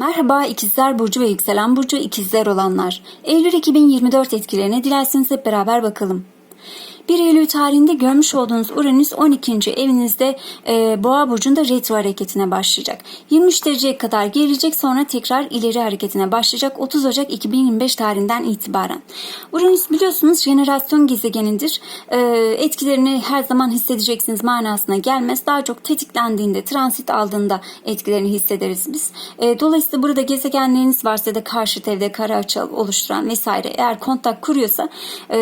Merhaba ikizler burcu ve yükselen burcu ikizler olanlar. Eylül 2024 etkilerine dilerseniz hep beraber bakalım. 1 Eylül tarihinde görmüş olduğunuz Uranüs 12. evinizde e, Boğa burcunda retro hareketine başlayacak. 23 dereceye kadar gelecek sonra tekrar ileri hareketine başlayacak 30 Ocak 2025 tarihinden itibaren. Uranüs biliyorsunuz jenerasyon gezegenidir. E, etkilerini her zaman hissedeceksiniz manasına gelmez. Daha çok tetiklendiğinde, transit aldığında etkilerini hissederiz biz. E, dolayısıyla burada gezegenleriniz varsa da karşıt evde kara açı oluşturan vesaire eğer kontak kuruyorsa e,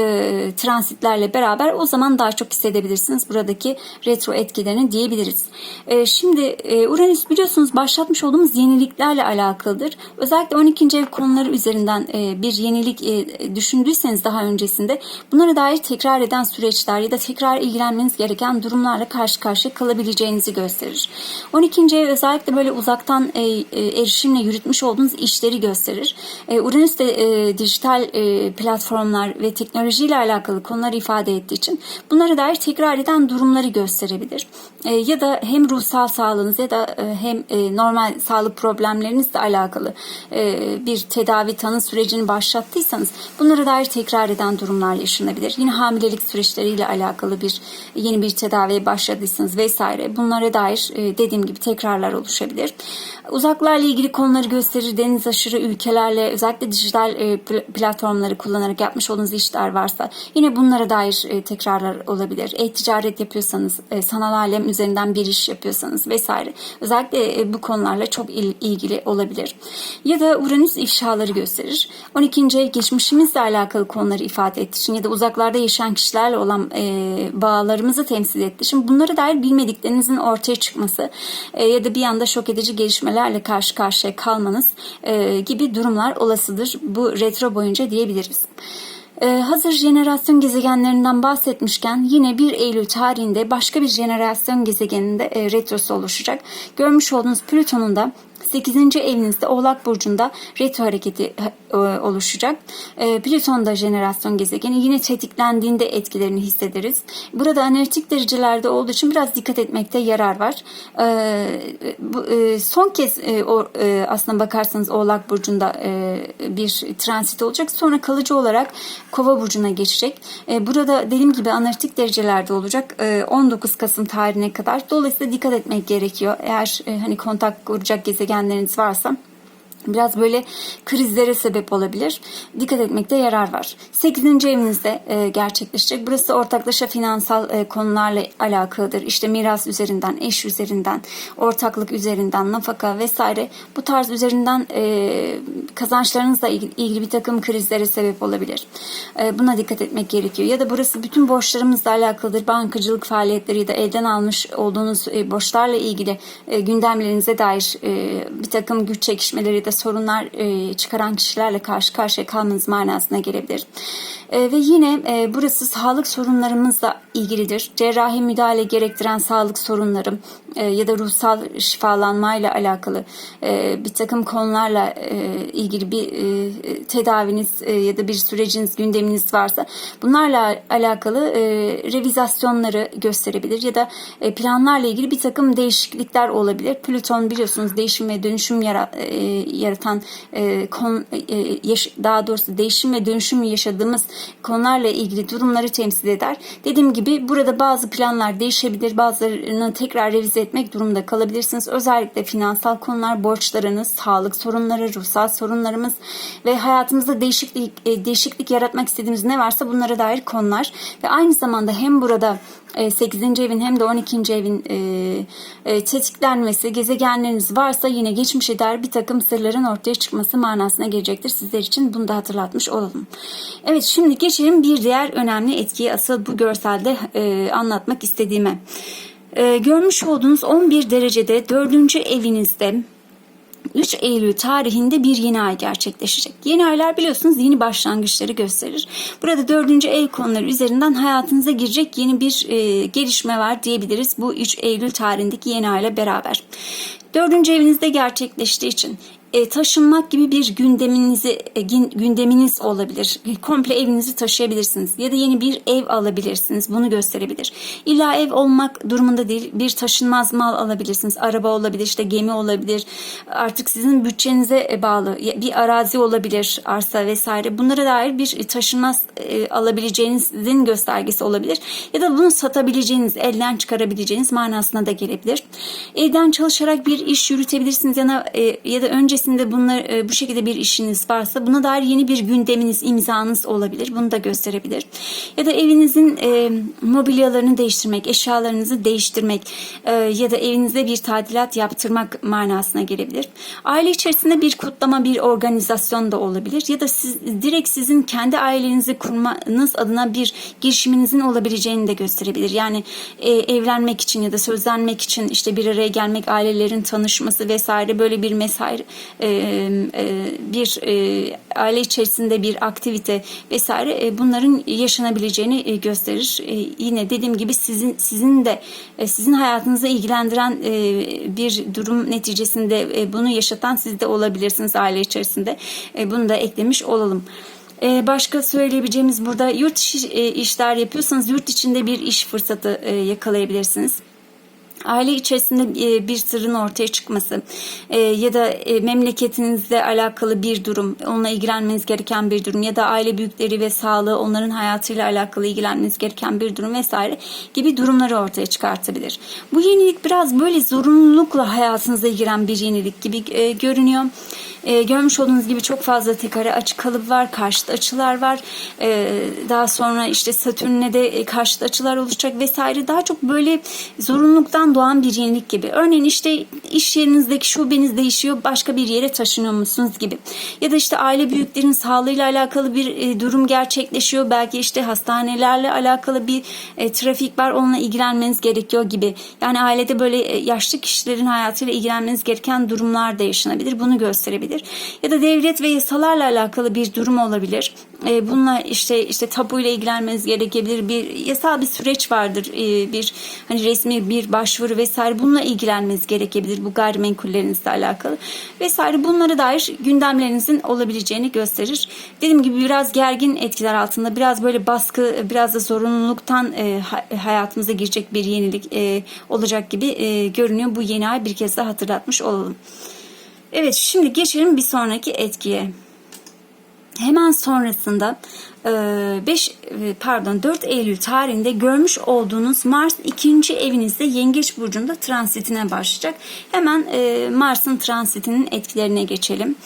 transitlerle beraber o zaman daha çok hissedebilirsiniz buradaki retro etkilerini diyebiliriz. E, şimdi e, Uranüs biliyorsunuz başlatmış olduğumuz yeniliklerle alakalıdır. Özellikle 12. ev konuları üzerinden e, bir yenilik e, düşündüyseniz daha öncesinde bunlara dair tekrar eden süreçler ya da tekrar ilgilenmeniz gereken durumlarla karşı karşıya kalabileceğinizi gösterir. 12. ev özellikle böyle uzaktan e, e, erişimle yürütmüş olduğunuz işleri gösterir. E, Uranüs de e, dijital e, platformlar ve teknolojiyle alakalı konuları ifade ettiği için bunlara dair tekrar eden durumları gösterebilir. E, ya da hem ruhsal sağlığınız ya da e, hem e, normal sağlık problemlerinizle alakalı bir tedavi tanı sürecini başlattıysanız bunlara dair tekrar eden durumlar yaşanabilir. Yine hamilelik süreçleriyle alakalı bir yeni bir tedaviye başladıysanız vesaire bunlara dair dediğim gibi tekrarlar oluşabilir. Uzaklarla ilgili konuları gösterir. Deniz aşırı ülkelerle özellikle dijital pl- platformları kullanarak yapmış olduğunuz işler varsa yine bunlara dair tekrarlar olabilir. E-ticaret yapıyorsanız, sanal alem üzerinden bir iş yapıyorsanız vesaire. Özellikle e, bu konularla çok il- ilgili olabilir. Ya da Uranüs ifşaları gösterir. 12. ev geçmişimizle alakalı konuları ifade ettiği için ya da uzaklarda yaşayan kişilerle olan e, bağlarımızı temsil ettiği için bunlara dair bilmediklerinizin ortaya çıkması e, ya da bir anda şok edici gelişmelerle karşı karşıya kalmanız gibi durumlar olasıdır bu retro boyunca diyebiliriz. Ee, hazır jenerasyon gezegenlerinden bahsetmişken yine 1 Eylül tarihinde başka bir jenerasyon gezegeninde e, retrosu oluşacak. Görmüş olduğunuz Plüton'un da 8. evinizde Oğlak Burcu'nda retro hareketi e, oluşacak. E, Plüton da jenerasyon gezegeni. Yine tetiklendiğinde etkilerini hissederiz. Burada analitik derecelerde olduğu için biraz dikkat etmekte yarar var. E, e, son kez e, o, e, aslına bakarsanız Oğlak Burcu'nda e, bir transit olacak. Sonra kalıcı olarak Kova Burcu'na geçecek. E, burada dediğim gibi analitik derecelerde olacak. E, 19 Kasım tarihine kadar. Dolayısıyla dikkat etmek gerekiyor. Eğer e, hani kontak kuracak gezegenleriniz varsa biraz böyle krizlere sebep olabilir. Dikkat etmekte yarar var. 8. evinizde e, gerçekleşecek. Burası ortaklaşa finansal e, konularla alakalıdır. İşte miras üzerinden, eş üzerinden, ortaklık üzerinden, nafaka vesaire bu tarz üzerinden e, kazançlarınızla ilgili, bir takım krizlere sebep olabilir. E, buna dikkat etmek gerekiyor. Ya da burası bütün borçlarımızla alakalıdır. Bankacılık faaliyetleri ya da elden almış olduğunuz borçlarla ilgili gündemlerinize dair bir takım güç çekişmeleri ya da sorunlar e, çıkaran kişilerle karşı karşıya kalmanız manasına gelebilir. E, ve yine e, burası sağlık sorunlarımızla ilgilidir. Cerrahi müdahale gerektiren sağlık sorunları e, ya da ruhsal şifalanmayla alakalı e, bir takım konularla e, ilgili bir tedaviniz ya da bir süreciniz, gündeminiz varsa bunlarla alakalı e, revizasyonları gösterebilir ya da planlarla ilgili bir takım değişiklikler olabilir. Plüton biliyorsunuz değişim ve dönüşüm yara, yaratan daha doğrusu değişim ve dönüşüm yaşadığımız konularla ilgili durumları temsil eder. Dediğim gibi burada bazı planlar değişebilir. Bazılarını tekrar revize etmek durumunda kalabilirsiniz. Özellikle finansal konular, borçlarınız, sağlık sorunları, ruhsal sorunlarımız ve hayatımızda değişiklik e, değişiklik yaratmak istediğimiz ne varsa bunlara dair konular ve aynı zamanda hem burada 8. evin hem de 12. evin e, e, tetiklenmesi, gezegenleriniz varsa yine geçmişe dair bir takım sırların ortaya çıkması manasına gelecektir. Sizler için bunu da hatırlatmış olalım. Evet şimdi geçelim bir diğer önemli etkiyi asıl bu görselde e, anlatmak istediğime. E, görmüş olduğunuz 11 derecede 4. evinizde 3 Eylül tarihinde bir yeni ay gerçekleşecek. Yeni aylar biliyorsunuz yeni başlangıçları gösterir. Burada dördüncü ev konuları üzerinden hayatınıza girecek yeni bir e, gelişme var diyebiliriz bu 3 Eylül tarihindeki yeni ayla beraber. Dördüncü evinizde gerçekleştiği için e, taşınmak gibi bir gündeminizi e, gün- gündeminiz olabilir. E, Komple evinizi taşıyabilirsiniz ya da yeni bir ev alabilirsiniz. Bunu gösterebilir. İlla ev olmak durumunda değil. Bir taşınmaz mal alabilirsiniz. Araba olabilir, işte gemi olabilir. Artık sizin bütçenize e, bağlı. Bir arazi olabilir, arsa vesaire. Bunlara dair bir taşınmaz e, alabileceğinizin göstergesi olabilir. Ya da bunu satabileceğiniz, elden çıkarabileceğiniz manasına da gelebilir. Evden çalışarak bir iş yürütebilirsiniz ya da e, ya da öncesinde bunlar e, bu şekilde bir işiniz varsa buna dair yeni bir gündeminiz, imzanız olabilir. Bunu da gösterebilir. Ya da evinizin e, mobilyalarını değiştirmek, eşyalarınızı değiştirmek e, ya da evinizde bir tadilat yaptırmak manasına gelebilir. Aile içerisinde bir kutlama, bir organizasyon da olabilir ya da siz direkt sizin kendi ailenizi kurmanız adına bir girişiminizin olabileceğini de gösterebilir. Yani e, evlenmek için ya da sözlenmek için işte bir araya gelmek, ailelerin tanışması vesaire böyle bir mesai e, e, bir e, aile içerisinde bir aktivite vesaire bunların yaşanabileceğini gösterir. Yine dediğim gibi sizin sizin de sizin hayatınızı ilgilendiren bir durum neticesinde bunu yaşatan siz de olabilirsiniz aile içerisinde. Bunu da eklemiş olalım. Başka söyleyebileceğimiz burada yurt e, işler yapıyorsanız yurt içinde bir iş fırsatı yakalayabilirsiniz. Aile içerisinde e, bir sırrın ortaya çıkması e, ya da e, memleketinizle alakalı bir durum, onunla ilgilenmeniz gereken bir durum ya da aile büyükleri ve sağlığı, onların hayatıyla alakalı ilgilenmeniz gereken bir durum vesaire gibi durumları ortaya çıkartabilir. Bu yenilik biraz böyle zorunlulukla hayatınıza giren bir yenilik gibi görünüyor. Görmüş olduğunuz gibi çok fazla tekare açı kalıp var, karşıt açılar var. Daha sonra işte Satürn'e de karşıt açılar olacak vesaire. Daha çok böyle zorunluluktan doğan bir yenilik gibi. Örneğin işte iş yerinizdeki şubeniz değişiyor, başka bir yere taşınıyor musunuz gibi. Ya da işte aile büyüklerin sağlığıyla alakalı bir e, durum gerçekleşiyor. Belki işte hastanelerle alakalı bir e, trafik var, onunla ilgilenmeniz gerekiyor gibi. Yani ailede böyle e, yaşlı kişilerin hayatıyla ilgilenmeniz gereken durumlar da yaşanabilir. Bunu gösterebilir. Ya da devlet ve yasalarla alakalı bir durum olabilir. E, bununla işte işte tabuyla ilgilenmeniz gerekebilir. Bir yasal bir süreç vardır. E, bir hani resmi bir başvuru vesaire bununla ilgilenmeniz gerekebilir. Bu gayrimenkullerinizle alakalı vesaire. Bunlara dair gündemlerinizin olabileceğini gösterir. Dediğim gibi biraz gergin etkiler altında, biraz böyle baskı, biraz da zorunluluktan e, ha- hayatımıza girecek bir yenilik e, olacak gibi e, görünüyor. Bu yeni ay bir kez daha hatırlatmış olalım. Evet şimdi geçelim bir sonraki etkiye. Hemen sonrasında 5 pardon 4 Eylül tarihinde görmüş olduğunuz Mars ikinci evinizde Yengeç burcunda transitine başlayacak. Hemen e, Mars'ın transitinin etkilerine geçelim.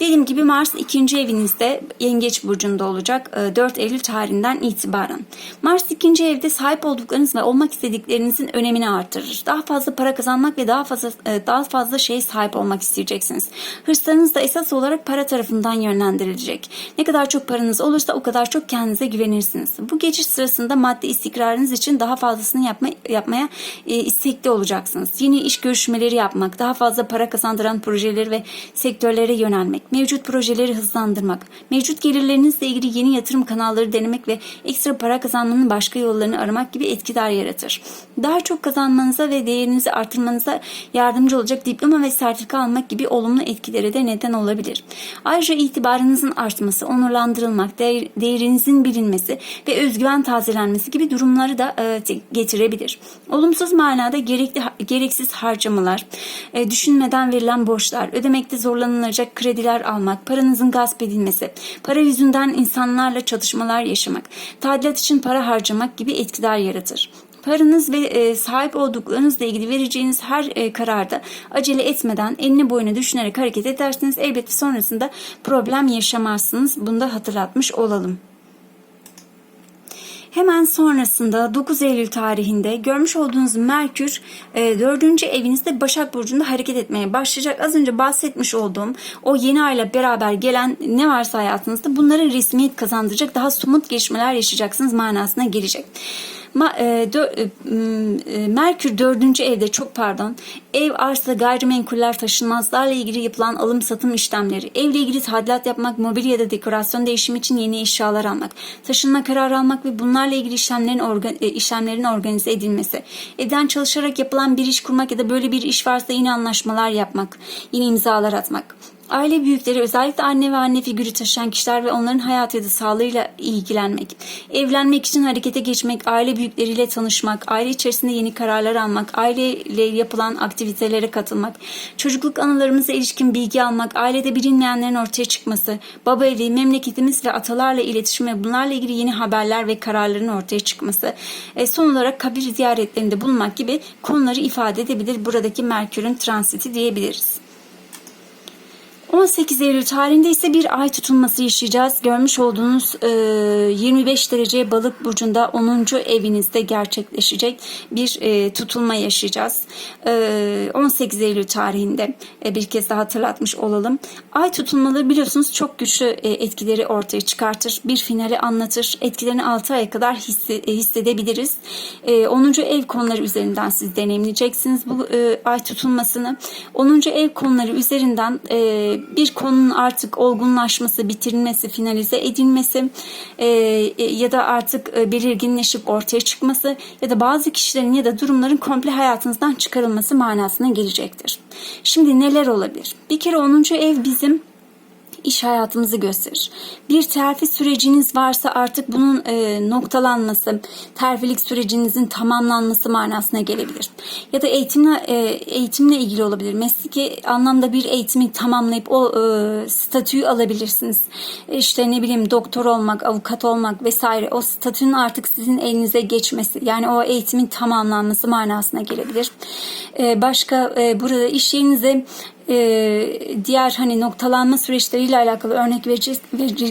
Dediğim gibi Mars ikinci evinizde Yengeç burcunda olacak e, 4 Eylül tarihinden itibaren. Mars ikinci evde sahip olduklarınız ve olmak istediklerinizin önemini artırır. Daha fazla para kazanmak ve daha fazla e, daha fazla şeye sahip olmak isteyeceksiniz. Hırslarınız da esas olarak para tarafından yönlendirilecek. Ne kadar çok paranız olursa o kadar çok kendinize güvenirsiniz. Bu geçiş sırasında maddi istikrarınız için daha fazlasını yapma, yapmaya e, istekli olacaksınız. Yeni iş görüşmeleri yapmak, daha fazla para kazandıran projeleri ve sektörlere yönelmek, mevcut projeleri hızlandırmak, mevcut gelirlerinizle ilgili yeni yatırım kanalları denemek ve ekstra para kazanmanın başka yollarını aramak gibi etkiler yaratır. Daha çok kazanmanıza ve değerinizi artırmanıza yardımcı olacak diploma ve sertifika almak gibi olumlu etkilere de neden olabilir. Ayrıca itibarınızın artması, onurlandırılmak, değer- değerinizin bilinmesi ve özgüven tazelenmesi gibi durumları da e, getirebilir. Olumsuz manada gerekli gereksiz harcamalar, e, düşünmeden verilen borçlar, ödemekte zorlanılacak krediler almak, paranızın gasp edilmesi, para yüzünden insanlarla çatışmalar yaşamak, tadilat için para harcamak gibi etkiler yaratır. Paranız ve e, sahip olduklarınızla ilgili vereceğiniz her e, kararda acele etmeden enine boyuna düşünerek hareket ederseniz elbette sonrasında problem yaşamazsınız. Bunu da hatırlatmış olalım. Hemen sonrasında 9 Eylül tarihinde görmüş olduğunuz Merkür e, 4. evinizde Başak Burcu'nda hareket etmeye başlayacak. Az önce bahsetmiş olduğum o yeni ayla beraber gelen ne varsa hayatınızda bunların resmiyet kazandıracak daha somut gelişmeler yaşayacaksınız manasına gelecek. E, e, e, Merkür dördüncü evde çok pardon. Ev arsa gayrimenkuller taşınmazlarla ilgili yapılan alım satım işlemleri. Evle ilgili tadilat yapmak mobilya ya da dekorasyon değişimi için yeni eşyalar almak taşınma kararı almak ve bunlarla ilgili işlemlerin organ, işlemlerin organize edilmesi. Evden çalışarak yapılan bir iş kurmak ya da böyle bir iş varsa yine anlaşmalar yapmak yeni imzalar atmak Aile büyükleri özellikle anne ve anne figürü taşıyan kişiler ve onların hayat ya da sağlığıyla ilgilenmek, evlenmek için harekete geçmek, aile büyükleriyle tanışmak, aile içerisinde yeni kararlar almak, aileyle yapılan aktivitelere katılmak, çocukluk anılarımıza ilişkin bilgi almak, ailede bilinmeyenlerin ortaya çıkması, baba evi, memleketimiz ve atalarla iletişim ve bunlarla ilgili yeni haberler ve kararların ortaya çıkması, e, son olarak kabir ziyaretlerinde bulunmak gibi konuları ifade edebilir buradaki Merkür'ün transiti diyebiliriz. 18 Eylül tarihinde ise bir ay tutulması yaşayacağız. Görmüş olduğunuz e, 25 derece balık burcunda 10. evinizde gerçekleşecek bir e, tutulma yaşayacağız. E, 18 Eylül tarihinde e, bir kez daha hatırlatmış olalım. Ay tutulmaları biliyorsunuz çok güçlü e, etkileri ortaya çıkartır. Bir finali anlatır. Etkilerini 6 aya kadar hisse, e, hissedebiliriz. E, 10. ev konuları üzerinden siz deneyimleyeceksiniz bu e, ay tutulmasını. 10. ev konuları üzerinden e, bir konunun artık olgunlaşması, bitirilmesi, finalize edilmesi e, ya da artık e, belirginleşip ortaya çıkması ya da bazı kişilerin ya da durumların komple hayatınızdan çıkarılması manasına gelecektir. Şimdi neler olabilir? Bir kere 10. ev bizim iş hayatımızı gösterir. Bir terfi süreciniz varsa artık bunun e, noktalanması, terfilik sürecinizin tamamlanması manasına gelebilir. Ya da eğitimle e, eğitimle ilgili olabilir. Mesleki anlamda bir eğitimi tamamlayıp o e, statüyü alabilirsiniz. E, İşte ne bileyim doktor olmak, avukat olmak vesaire o statünün artık sizin elinize geçmesi yani o eğitimin tamamlanması manasına gelebilir. E, başka e, burada iş yerinize diğer hani noktalanma süreçleriyle alakalı örnek verecek,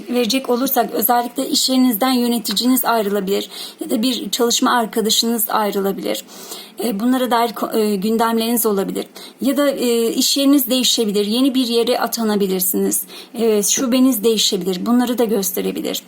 verecek olursak özellikle iş yerinizden yöneticiniz ayrılabilir ya da bir çalışma arkadaşınız ayrılabilir. E, bunlara dair e, gündemleriniz olabilir. Ya da e, iş yeriniz değişebilir. Yeni bir yere atanabilirsiniz. Şubeniz değişebilir. Bunları da gösterebilir.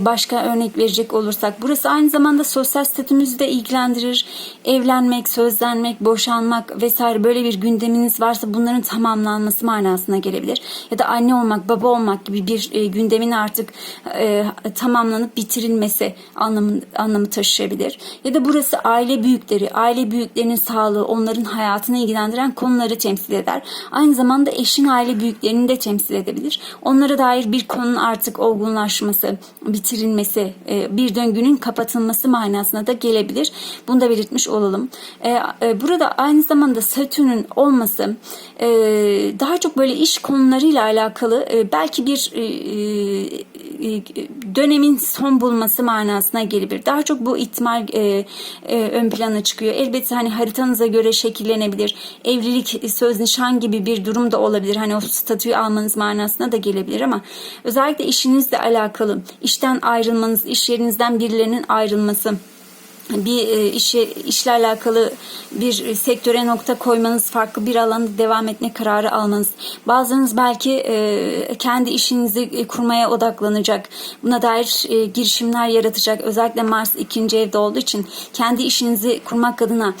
Başka örnek verecek olursak burası aynı zamanda sosyal statümüzü de ilgilendirir. Evlenmek, sözlenmek, boşanmak vesaire böyle bir gündeminiz varsa bunların tamamlanması manasına gelebilir. Ya da anne olmak, baba olmak gibi bir gündemin artık tamamlanıp bitirilmesi anlamı, anlamı taşıyabilir. Ya da burası aile büyükleri, aile büyüklerinin sağlığı, onların hayatını ilgilendiren konuları temsil eder. Aynı zamanda eşin aile büyüklerini de temsil edebilir. Onlara dair bir konunun artık olgunlaşması, bitirilmesi, e, bir döngünün kapatılması manasına da gelebilir. Bunu da belirtmiş olalım. E, e, burada aynı zamanda Satürn'ün olması daha çok böyle iş konularıyla alakalı belki bir dönemin son bulması manasına gelebilir. Daha çok bu ihtimal ön plana çıkıyor. Elbette hani haritanıza göre şekillenebilir. Evlilik, söz, nişan gibi bir durum da olabilir. Hani o statüyü almanız manasına da gelebilir ama özellikle işinizle alakalı işten ayrılmanız, iş yerinizden birilerinin ayrılması bir e, işe işle alakalı bir sektöre nokta koymanız, farklı bir alanda devam etme kararı almanız. Bazılarınız belki e, kendi işinizi kurmaya odaklanacak. Buna dair e, girişimler yaratacak. Özellikle Mars ikinci evde olduğu için kendi işinizi kurmak adına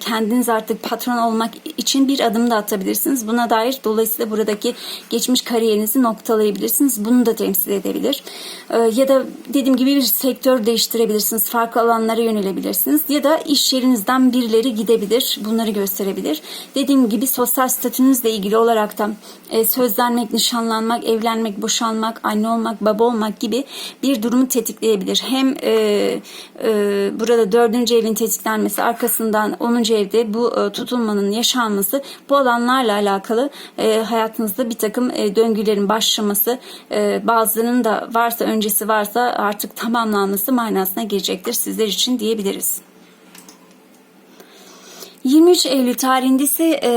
kendiniz artık patron olmak için bir adım da atabilirsiniz. Buna dair dolayısıyla buradaki geçmiş kariyerinizi noktalayabilirsiniz. Bunu da temsil edebilir. Ya da dediğim gibi bir sektör değiştirebilirsiniz. Farklı alanlara yönelik yönelebilirsiniz. Ya da iş yerinizden birileri gidebilir. Bunları gösterebilir. Dediğim gibi sosyal statünüzle ilgili olarak da e, sözlenmek, nişanlanmak, evlenmek, boşanmak, anne olmak, baba olmak gibi bir durumu tetikleyebilir. Hem e, e, burada dördüncü evin tetiklenmesi arkasından 10. evde bu e, tutulmanın yaşanması bu alanlarla alakalı e, hayatınızda bir takım e, döngülerin başlaması e, bazılarının da varsa öncesi varsa artık tamamlanması manasına gelecektir sizler için diye diyebiliriz. 23 Eylül tarihinde ise e,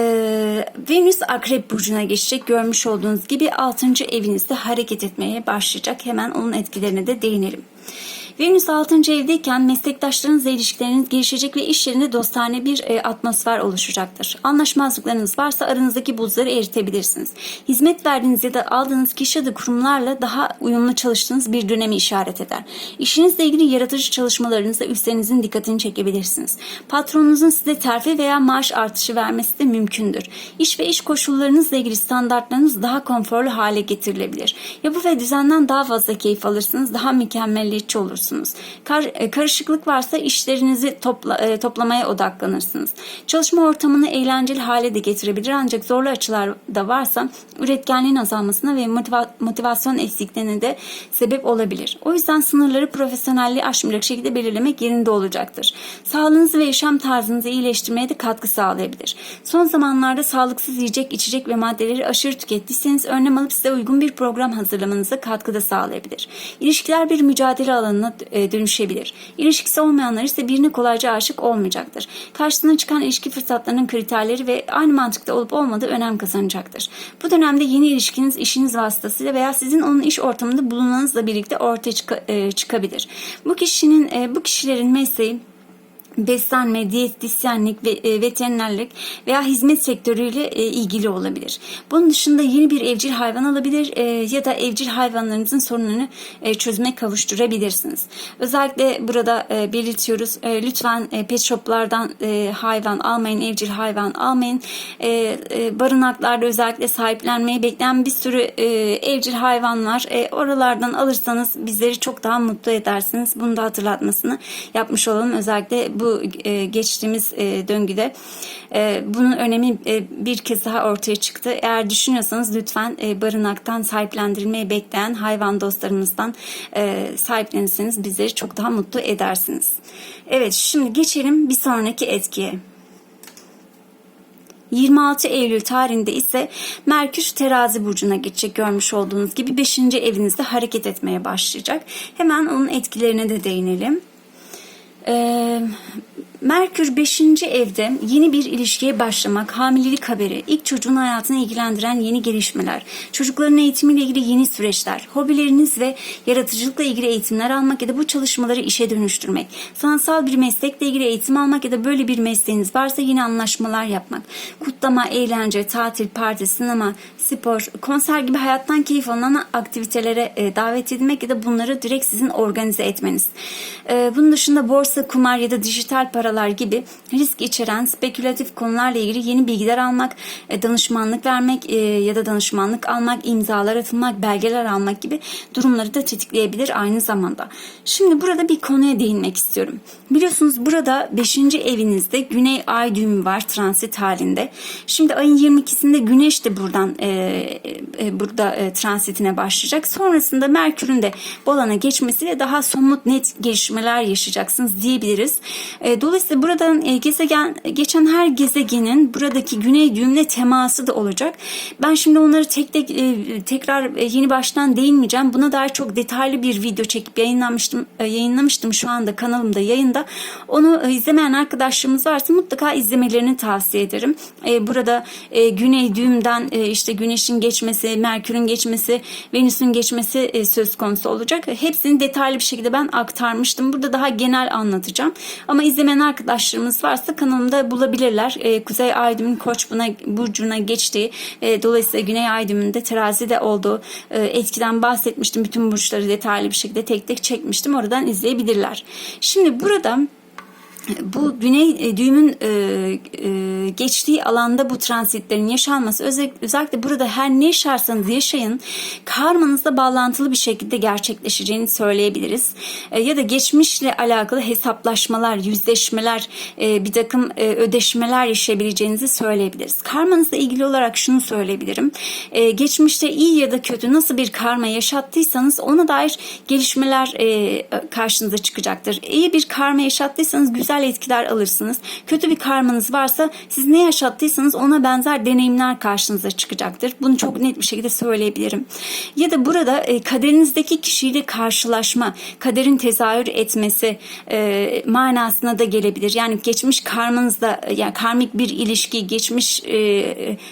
Venüs Akrep Burcu'na geçecek. Görmüş olduğunuz gibi 6. evinizde hareket etmeye başlayacak. Hemen onun etkilerine de değinelim. Venüs 6. evdeyken meslektaşlarınızla ilişkileriniz gelişecek ve iş yerinde dostane bir e, atmosfer oluşacaktır. Anlaşmazlıklarınız varsa aranızdaki buzları eritebilirsiniz. Hizmet verdiğiniz ya da aldığınız kişi ya da kurumlarla daha uyumlu çalıştığınız bir dönemi işaret eder. İşinizle ilgili yaratıcı çalışmalarınızda üstlerinizin dikkatini çekebilirsiniz. Patronunuzun size terfi veya maaş artışı vermesi de mümkündür. İş ve iş koşullarınızla ilgili standartlarınız daha konforlu hale getirilebilir. Yapı ve düzenden daha fazla keyif alırsınız, daha mükemmelliyetçi olursunuz olursunuz. Kar, e, karışıklık varsa işlerinizi topla, e, toplamaya odaklanırsınız. Çalışma ortamını eğlenceli hale de getirebilir ancak zorlu açılar da varsa üretkenliğin azalmasına ve motiva- motivasyon eksikliğine de sebep olabilir. O yüzden sınırları profesyonelliği aşmayacak şekilde belirlemek yerinde olacaktır. Sağlığınızı ve yaşam tarzınızı iyileştirmeye de katkı sağlayabilir. Son zamanlarda sağlıksız yiyecek, içecek ve maddeleri aşırı tükettiyseniz önlem alıp size uygun bir program hazırlamanıza katkıda sağlayabilir. İlişkiler bir mücadele alanına dönüşebilir. İlişkisi olmayanlar ise birine kolayca aşık olmayacaktır. Karşısına çıkan ilişki fırsatlarının kriterleri ve aynı mantıkta olup olmadığı önem kazanacaktır. Bu dönemde yeni ilişkiniz işiniz vasıtasıyla veya sizin onun iş ortamında bulunmanızla birlikte ortaya çıka- e, çıkabilir. Bu kişinin e, bu kişilerin mesleği beslenme, diyetisyenlik ve e, veterinerlik veya hizmet sektörüyle e, ilgili olabilir. Bunun dışında yeni bir evcil hayvan alabilir e, ya da evcil hayvanlarınızın e, çözüme kavuşturabilirsiniz. Özellikle burada belirtiyoruz. Lütfen pet shoplardan hayvan almayın, evcil hayvan almayın. Barınaklarda özellikle sahiplenmeyi bekleyen bir sürü evcil hayvan var. Oralardan alırsanız bizleri çok daha mutlu edersiniz. Bunu da hatırlatmasını yapmış olalım. Özellikle bu e, geçtiğimiz e, döngüde e, bunun önemi e, bir kez daha ortaya çıktı. Eğer düşünüyorsanız lütfen e, barınaktan sahiplendirilmeyi bekleyen hayvan dostlarımızdan e, sahiplenirseniz bizleri çok daha mutlu edersiniz. Evet şimdi geçelim bir sonraki etkiye. 26 Eylül tarihinde ise Merkür terazi burcuna geçecek görmüş olduğunuz gibi 5. evinizde hareket etmeye başlayacak. Hemen onun etkilerine de değinelim. Ee, Merkür 5. evde yeni bir ilişkiye başlamak, hamilelik haberi, ilk çocuğun hayatını ilgilendiren yeni gelişmeler, çocukların eğitimiyle ilgili yeni süreçler, hobileriniz ve yaratıcılıkla ilgili eğitimler almak ya da bu çalışmaları işe dönüştürmek, sanatsal bir meslekle ilgili eğitim almak ya da böyle bir mesleğiniz varsa yeni anlaşmalar yapmak, kutlama, eğlence, tatil, parti, sinema, spor, konser gibi hayattan keyif alınan aktivitelere e, davet edilmek ya da bunları direkt sizin organize etmeniz. E, bunun dışında borsa, kumar ya da dijital paralar gibi risk içeren spekülatif konularla ilgili yeni bilgiler almak, e, danışmanlık vermek e, ya da danışmanlık almak, imzalar atılmak, belgeler almak gibi durumları da tetikleyebilir aynı zamanda. Şimdi burada bir konuya değinmek istiyorum. Biliyorsunuz burada 5. evinizde Güney Ay düğümü var transit halinde. Şimdi ayın 22'sinde Güneş de buradan e, burada transitine başlayacak. Sonrasında Merkür'ün de bu alana geçmesiyle daha somut net gelişmeler yaşayacaksınız diyebiliriz. E, dolayısıyla buradan e, gezegen geçen her gezegenin buradaki Güney düğümle teması da olacak. Ben şimdi onları tek tek e, tekrar e, yeni baştan değinmeyeceğim. Buna dair çok detaylı bir video çekip yayınlamıştım. E, yayınlamıştım şu anda kanalımda yayında. Onu e, izlemeyen arkadaşlarımız varsa mutlaka izlemelerini tavsiye ederim. E, burada e, Güney düğümden e, işte Güneş'in geçmesi, Merkür'ün geçmesi, Venüs'ün geçmesi e, söz konusu olacak. Hepsini detaylı bir şekilde ben aktarmıştım. Burada daha genel anlatacağım. Ama izlemeyen arkadaşlarımız varsa kanalımda bulabilirler. E, Kuzey Ay düğümünün Koç buna, burcuna geçtiği, e, dolayısıyla Güney Ay düğümünde terazide olduğu e, etkiden bahsetmiştim. Bütün burçları detaylı bir şekilde tek tek çekmiştim. Oradan izleyebilirler. Şimdi burada bu güney e, düğümün e, e, geçtiği alanda bu transitlerin yaşanması özellikle, özellikle burada her ne yaşarsanız yaşayın karmanızla bağlantılı bir şekilde gerçekleşeceğini söyleyebiliriz. E, ya da geçmişle alakalı hesaplaşmalar, yüzleşmeler, e, bir takım e, ödeşmeler yaşayabileceğinizi söyleyebiliriz. Karmanızla ilgili olarak şunu söyleyebilirim. E, geçmişte iyi ya da kötü nasıl bir karma yaşattıysanız ona dair gelişmeler e, karşınıza çıkacaktır. İyi bir karma yaşattıysanız güzel etkiler alırsınız. Kötü bir karmanız varsa siz ne yaşattıysanız ona benzer deneyimler karşınıza çıkacaktır. Bunu çok net bir şekilde söyleyebilirim. Ya da burada e, kaderinizdeki kişiyle karşılaşma, kaderin tezahür etmesi e, manasına da gelebilir. Yani geçmiş karmanızda yani karmik bir ilişki, geçmiş e,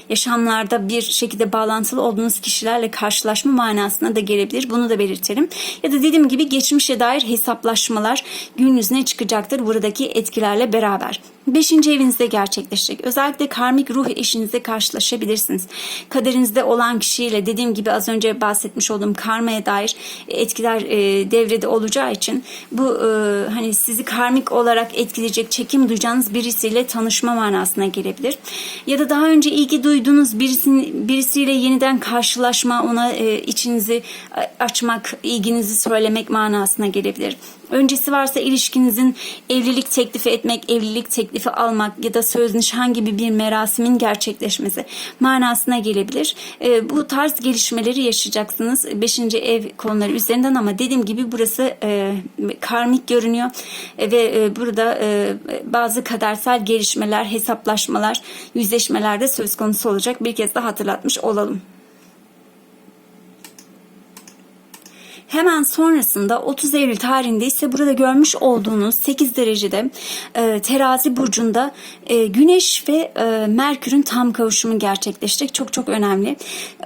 yaşamlarda bir şekilde bağlantılı olduğunuz kişilerle karşılaşma manasına da gelebilir. Bunu da belirtelim. Ya da dediğim gibi geçmişe dair hesaplaşmalar gün yüzüne çıkacaktır buradaki etkilerle beraber. Beşinci evinizde gerçekleşecek. Özellikle karmik ruh eşinizle karşılaşabilirsiniz. Kaderinizde olan kişiyle dediğim gibi az önce bahsetmiş olduğum karmaya dair etkiler e, devrede olacağı için bu e, hani sizi karmik olarak etkileyecek çekim duyacağınız birisiyle tanışma manasına gelebilir. Ya da daha önce ilgi duyduğunuz birisini, birisiyle yeniden karşılaşma, ona e, içinizi açmak, ilginizi söylemek manasına gelebilir. Öncesi varsa ilişkinizin evlilik teklifi etmek, evlilik teklifi almak ya da söz nişan gibi bir merasimin gerçekleşmesi manasına gelebilir. E, bu tarz gelişmeleri yaşayacaksınız 5. ev konuları üzerinden ama dediğim gibi burası e, karmik görünüyor E, ve e, burada e, bazı kadersel gelişmeler, hesaplaşmalar, yüzleşmeler de söz konusu olacak. Bir kez daha hatırlatmış olalım. Hemen sonrasında 30 Eylül tarihinde ise burada görmüş olduğunuz 8 derecede e, terazi burcunda e, Güneş ve e, Merkür'ün tam kavuşumu gerçekleşecek. Çok çok önemli.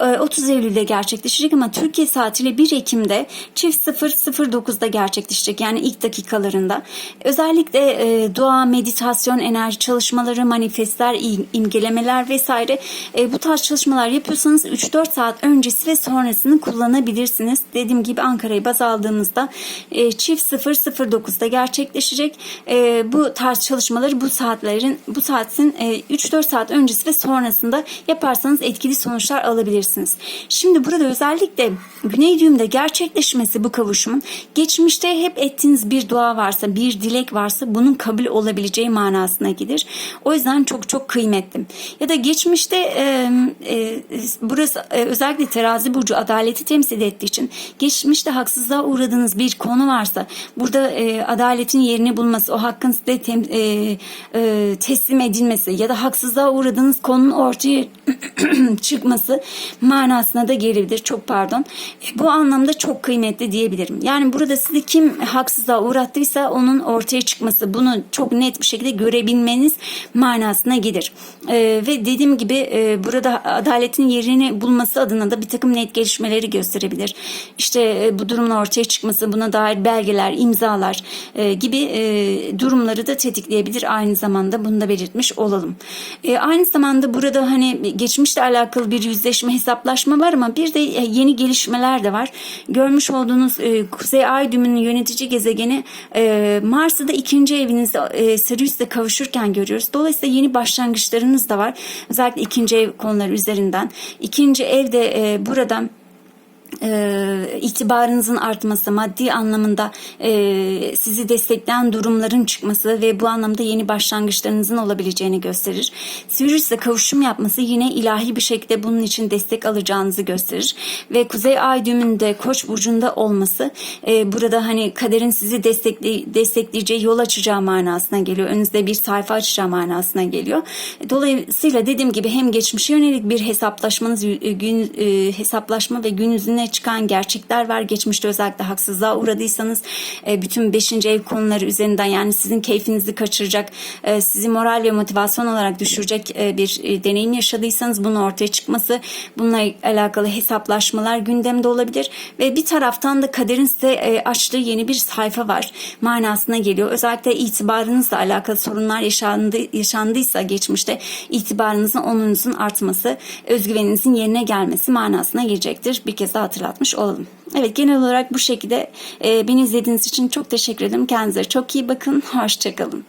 E, 30 Eylül'de gerçekleşecek ama Türkiye saatiyle 1 Ekim'de çift 009'da gerçekleşecek. Yani ilk dakikalarında. Özellikle e, dua, meditasyon, enerji çalışmaları, manifestler, im- imgelemeler vesaire e, bu tarz çalışmalar yapıyorsanız 3-4 saat öncesi ve sonrasını kullanabilirsiniz. Dediğim gibi Ankara'yı baz aldığımızda e, çift 009'da gerçekleşecek. E, bu tarz çalışmaları bu saatlerin bu saatin e, 3-4 saat öncesi ve sonrasında yaparsanız etkili sonuçlar alabilirsiniz. Şimdi burada özellikle Güney düğümde gerçekleşmesi bu kavuşumun geçmişte hep ettiğiniz bir dua varsa, bir dilek varsa bunun kabul olabileceği manasına gelir. O yüzden çok çok kıymetli. Ya da geçmişte e, e, burası e, özellikle terazi burcu adaleti temsil ettiği için geçmişte haksızlığa uğradığınız bir konu varsa burada e, adaletin yerini bulması, o hakkın size tem, e, e, teslim edilmesi ya da haksızlığa uğradığınız konunun ortaya çıkması manasına da gelebilir. Çok pardon. E, Bu anlamda çok kıymetli diyebilirim. Yani burada sizi kim haksızlığa uğrattıysa onun ortaya çıkması, bunu çok net bir şekilde görebilmeniz manasına gelir. E, ve dediğim gibi e, burada adaletin yerini bulması adına da bir takım net gelişmeleri gösterebilir. İşte e, bu durumun ortaya çıkması, buna dair belgeler, imzalar e, gibi e, durumları da tetikleyebilir. Aynı zamanda bunu da belirtmiş olalım. E, aynı zamanda burada hani geçmişle alakalı bir yüzleşme, hesaplaşma var ama bir de e, yeni gelişmeler de var. Görmüş olduğunuz e, Kuzey Ay düğümünün yönetici gezegeni e, Mars'ı da ikinci evinizde e, Sirius'le kavuşurken görüyoruz. Dolayısıyla yeni başlangıçlarınız da var. Özellikle ikinci ev konuları üzerinden. İkinci evde e, buradan e, itibarınızın artması, maddi anlamında e, sizi destekleyen durumların çıkması ve bu anlamda yeni başlangıçlarınızın olabileceğini gösterir. Sirius'le kavuşum yapması yine ilahi bir şekilde bunun için destek alacağınızı gösterir. Ve Kuzey Ay düğümünde Koç burcunda olması e, burada hani kaderin sizi destekle, destekleyeceği yol açacağı manasına geliyor. Önünüzde bir sayfa açacağı manasına geliyor. Dolayısıyla dediğim gibi hem geçmişe yönelik bir hesaplaşmanız, gün e, hesaplaşma ve gün yüzüne çıkan gerçekler var. Geçmişte özellikle haksızlığa uğradıysanız e, bütün 5. ev konuları üzerinden yani sizin keyfinizi kaçıracak, e, sizi moral ve motivasyon olarak düşürecek e, bir e, deneyim yaşadıysanız bunun ortaya çıkması, bununla alakalı hesaplaşmalar gündemde olabilir ve bir taraftan da kaderin size e, açtığı yeni bir sayfa var manasına geliyor. Özellikle itibarınızla alakalı sorunlar yaşandı, yaşandıysa geçmişte itibarınızın onunuzun artması, özgüveninizin yerine gelmesi manasına gelecektir. Bir kez daha hatırlatmış olalım. Evet genel olarak bu şekilde e, beni izlediğiniz için çok teşekkür ederim. Kendinize çok iyi bakın. Hoşçakalın.